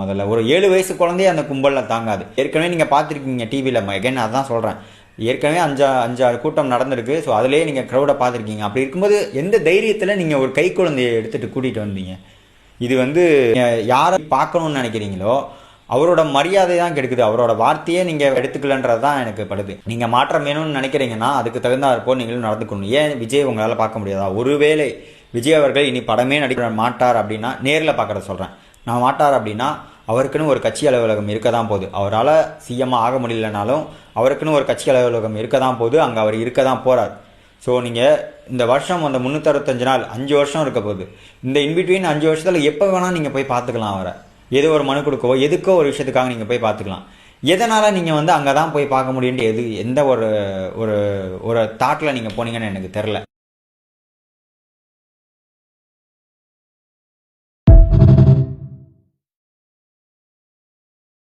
முதல்ல. ஒரு ஏழு வயசு குழந்தைய அந்த கும்பலில் தாங்காது. ஏற்கனவே நீங்கள் பார்த்துருக்கீங்க டிவியில் எகைன் அதான் சொல்கிறேன் ஏற்கனவே அஞ்சா அஞ்சாறு கூட்டம் நடந்திருக்கு. ஸோ அதுலேயே நீங்கள் க்ரௌடை பார்த்துருக்கீங்க. அப்படி இருக்கும்போது எந்த தைரியத்தில் நீங்கள் ஒரு கை குழந்தையை எடுத்துகிட்டு கூட்டிகிட்டு வந்தீங்க? இது வந்து யாரை பார்க்கணும்னு நினைக்கிறீங்களோ அவரோட மரியாதை தான் கெடுக்குது. அவரோட வார்த்தையே நீங்கள் எடுத்துக்கலன்றது தான் எனக்கு படுது. நீங்கள் மாற்றம் வேணும்னு நினைக்கிறீங்கன்னா அதுக்கு தகுந்தாற்போ நீங்களும் நடந்துக்கணும் ஏன் விஜய் உங்களால் பார்க்க முடியாதா? ஒருவேளை விஜய் அவர்கள் இனி படமே நடிக்க மாட்டார் அப்படின்னா நேரில் பார்க்குறத சொல்கிறேன் நான் மாட்டார் அப்படின்னா அவருக்குன்னு ஒரு கட்சி அலுவலகம் இருக்க தான் போகுது. அவரால் சிஎம்மாக ஆக முடியலனாலும் அவருக்குன்னு ஒரு கட்சி அலுவலகம் இருக்க தான் போகுது. அங்கே அவர் இருக்க தான் போகிறார் ஸோ நீங்கள் இந்த வருஷம் அந்த முந்நூற்றறுபத்தஞ்சு நாள் அஞ்சு வருஷம் இருக்க போகுது. இந்த இன்பிட்வீன் அஞ்சு வருஷத்தில் எப்போ வேணால் நீங்கள் போய் பார்த்துக்கலாம் அவரை. ஏதோ ஒரு மனு கொடுக்கவோ எதுக்கோ ஒரு விஷயத்துக்காக நீங்கள் போய் பார்த்துக்கலாம். எதனால் நீங்கள் வந்து அங்கே தான் போய் பார்க்க முடியுன்ட்டு எது எந்த ஒரு ஒரு ஒரு தாட்டில் நீங்கள் போனீங்கன்னு எனக்கு தெரில